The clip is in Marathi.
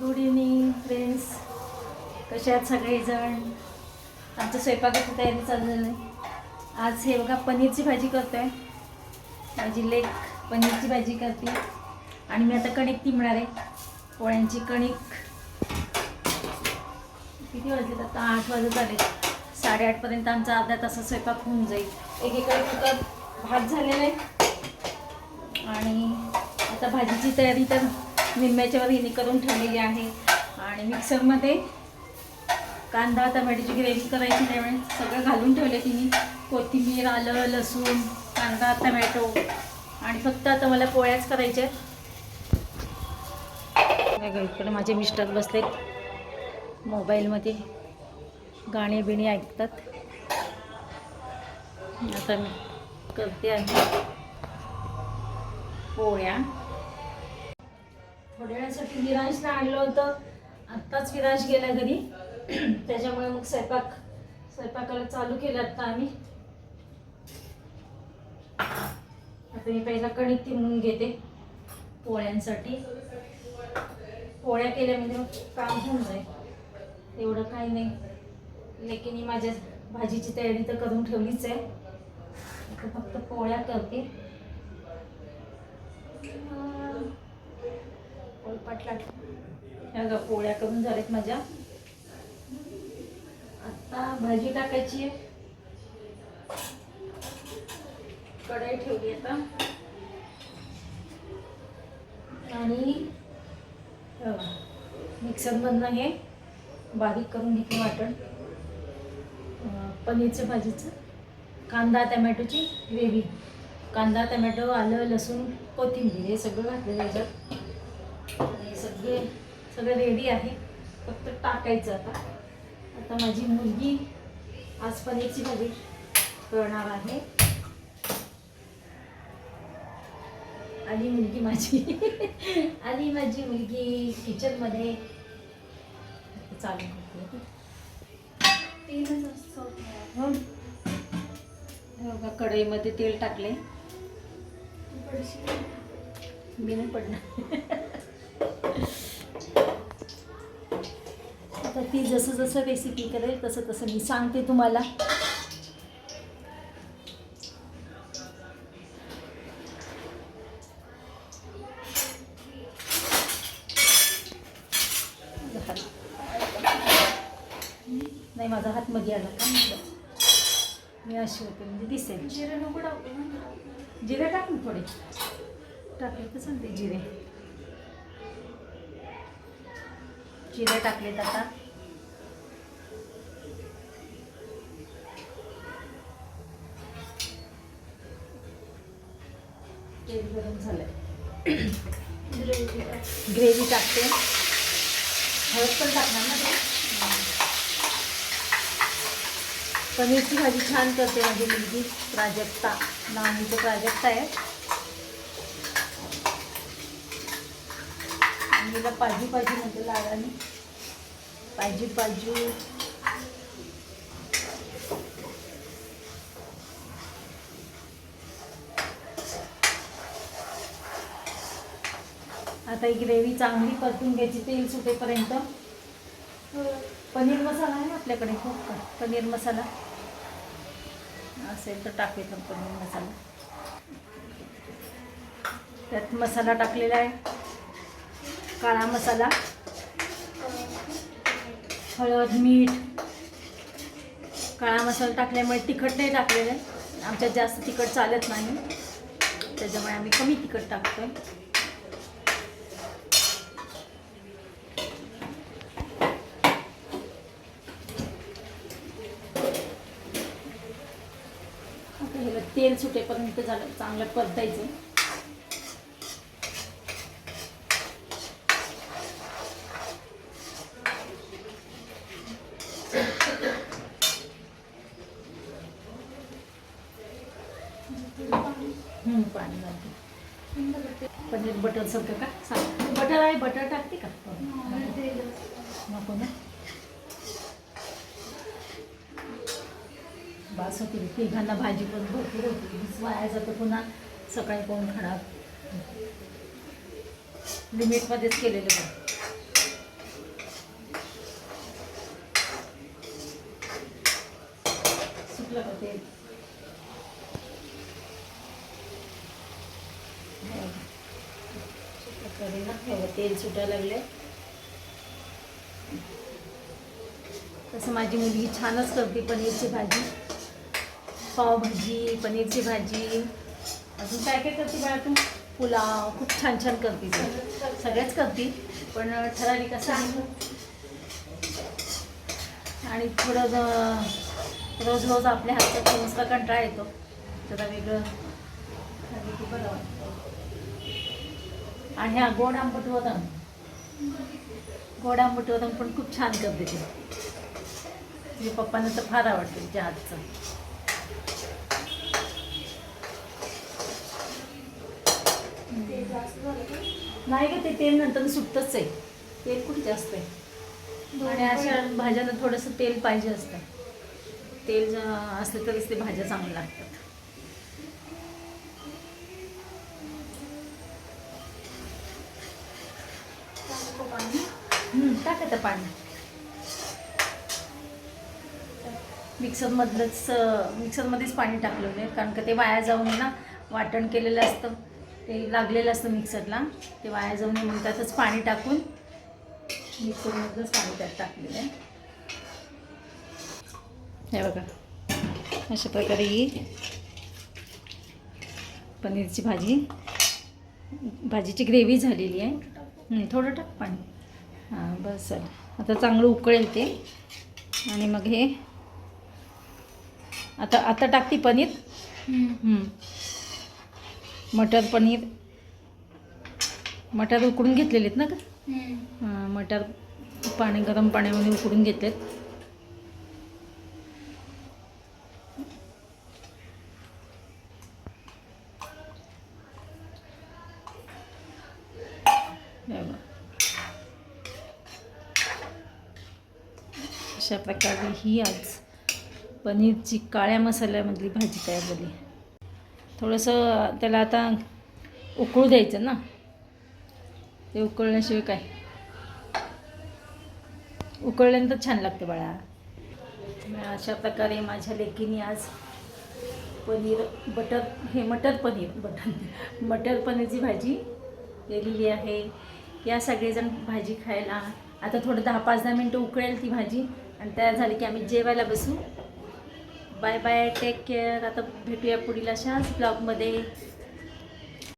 गुड इव्हनिंग फ्रेंड्स कसे आहेत सगळेजण? आमच्या स्वयंपाकाची तयारी चाललेली आहे आज हे बघा पनीरची भाजी करतो आहे माझी लेक पनीरची भाजी करते. आणि मी आता कणिक तिमणार आहे. पोळ्यांची कणिक. किती वाजलेत आता? आठ वाजत आले साडेआठपर्यंत आमचा अर्धा तासात स्वयंपाक होऊन जाईल. एकीकडे कुकर भात झालेला आहे. आणि आता भाजीची तयारी तर निम्म्याच्या वर हिने करून ठेवलेली आहे. आणि मिक्सरमध्ये कांदा टमॅटोची ग्रेव्ही करायची त्यामुळे सगळं घालून ठेवले तिने. कोथिंबीर आलं लसूण कांदा टमॅटो. आणि फक्त आता मला पोळ्याच करायच्या आहेत. इकडे माझे मिस्टर बसलेत. मोबाईलमध्ये गाणे बिणी ऐकतात. आता मी करते आहे. पोळ्या. थोड्या वेळासाठी विरांशला आणलं होतं. आत्ताच विरांश गेला घरी. त्याच्यामुळे मग स्वयंपाक स्वयंपाकाला चालू केलं आत्ता आम्ही. आता मी पहिला कणिक तिमून घेते पोळ्यांसाठी. पोळ्या केल्या म्हणजे मग काम होऊन जाईल. एवढं काही नाही. लेकिन माझ्या भाजीची तयारी तर करून ठेवलीच आहे. आता फक्त पोळ्या करते. पोळपाट ह्या बघा, पोळ्या करून झाल्यात माझ्या. आता भाजी टाकायची आहे. कढई ठेवली आता. आणि मिक्सरमधनं हे बारीक करून घेते वाटण. पनीरचं भाजीचं. कांदा टमॅटोची ग्रेव्ही. कांदा टमॅटो आलं लसूण कोथिंबीर हे सगळं घातलेलं याच्यात आणि सगळे रेडी आहे. फक्त टाकायचं आता. आता माझी मुलगी आज पनीरची भाजी करणार आहे. आली मुलगी माझी. आली माझी मुलगी किचनमध्ये चालू करते. हो. हे कढईमध्ये तेल टाकले मी नाही पडणार. ती जसं जसं रेसिपी करेल तसं तसं मी सांगते तुम्हाला. नाही माझा हात मध्ये आला का? म्हटलं मी अशी होते म्हणजे दिसेल. जिरे नको टाकू जिरे टाक ना थोडे. टाकले तर सांगते जिरे. जिरे टाकलेत आता. गरम झालंय. ग्रेव्ही टाक. ग्रेव्ही टाकते. हळद पण टाकणार ना पनीरची भाजी छान करते माझी मुलगी. प्राजक्ता. नावांचं प्राजक्ता आहे. आणि तिला पाजी पाजी म्हणते लाडाने. पाजी पाजू. आता ही ग्रेव्ही चांगली परतून घ्यायची तेल सुटेपर्यंत. पनीर मसाला आहे ना आपल्याकडे खूप का? पनीर मसाला. असेल तर टाकूया तर पनीर मसाला. त्यात मसाला टाकलेला आहे. काळा मसाला. हळद मीठ. काळा मसाला टाकल्यामुळे तिखट नाही टाकलेलं आहे. आमच्यात जास्त तिखट चालत नाही. त्याच्यामुळे आम्ही कमी तिखट टाकतो आहे तेल सुटेपर्यंत झालं चांगलं परतायचं. पाणी घालते. पनीर बटर सारखं का? बटर आहे बटर टाकते का? नको ना? बास होती तिघांना भाजी पण भरपूर होती. वाया जातं पुन्हा सकाळी कोण खराब लिमिटमध्येच केलेले पण सुकलं का ते हो, तेल सुटायला लागले तसं माझी मुलगी छानच करते पनीरची भाजी. पावभाजी पनीरची भाजी. अजून काय काय करते बाळा तू पुलाव. खूप छान छान करते ती. सगळ्याच करते पण ठराविक असं आणि थोडं रोज रोज आपल्या हातात थोडासा कंटाळा येतो. जरा वेगळं बरं वाटतं. आणि हा गोड आंबट वरण. गोड आंबट वरण पण खूप छान करते ते. म्हणजे पप्पांना तर फार आवडते तिच्या हातचं ते जास्त झालं का? नाही का ते तेल नंतर सुटतच आहे. तेल खूप जास्त आहे? आणि अशा भाज्यांना थोडंसं तेल पाहिजे असतं. तेल असलं तरच ते भाज्या चांगल्या लागतात. टाकू का पाणी? मिक्सरमधलंच मिक्सरमध्येच पाणी टाकलेलं आहे कारण का ते वाया जाऊ नये ना वाटण केलेलं असतं. ते लागलेलं असतं मिक्सरला. ते वाया जाऊ नये म्हणून त्यातच पाणी टाकून मिक्सरमधलंच पाणी त्यात टाकलेलं आहे. हे बघा अशा प्रकारे ही पनीरची भाजी भाजीची ग्रेव्ही झालेली आहे. थोडं टाक पाणी. हां बस झालं. आता चांगलं उकळेल ते. आणि मग हे आता आता टाकते पनीर? हं. मटर पनीर. मटर उकडून घेतलेले आहेत ना का हां मटर पाणी गरम पाण्यामध्ये उकडून घेतलेत. अशा प्रकारे ही आज पनीरची काळ्या मसाल्यामधली भाजी तयार झाली. थोडंसं त्याला आता उकळू द्यायचं ना. ते उकळण्याशिवाय काय? उकळल्यानंतर छान लागतं बाळा. मग अशा प्रकारे माझ्या लेकीने आज पनीर बटर हे मटर पनीर बटर मटर पनीरची भाजी केलेली आहे. या सगळेजण भाजी खायला. आता थोडं दहा पाच दहा मिनटं उकळेल ती भाजी. आणि तयार झाली की आम्ही जेवायला बसू. बाय बाय टेक केअर आता भेटूया पुढील अशाच ब्लॉगमध्ये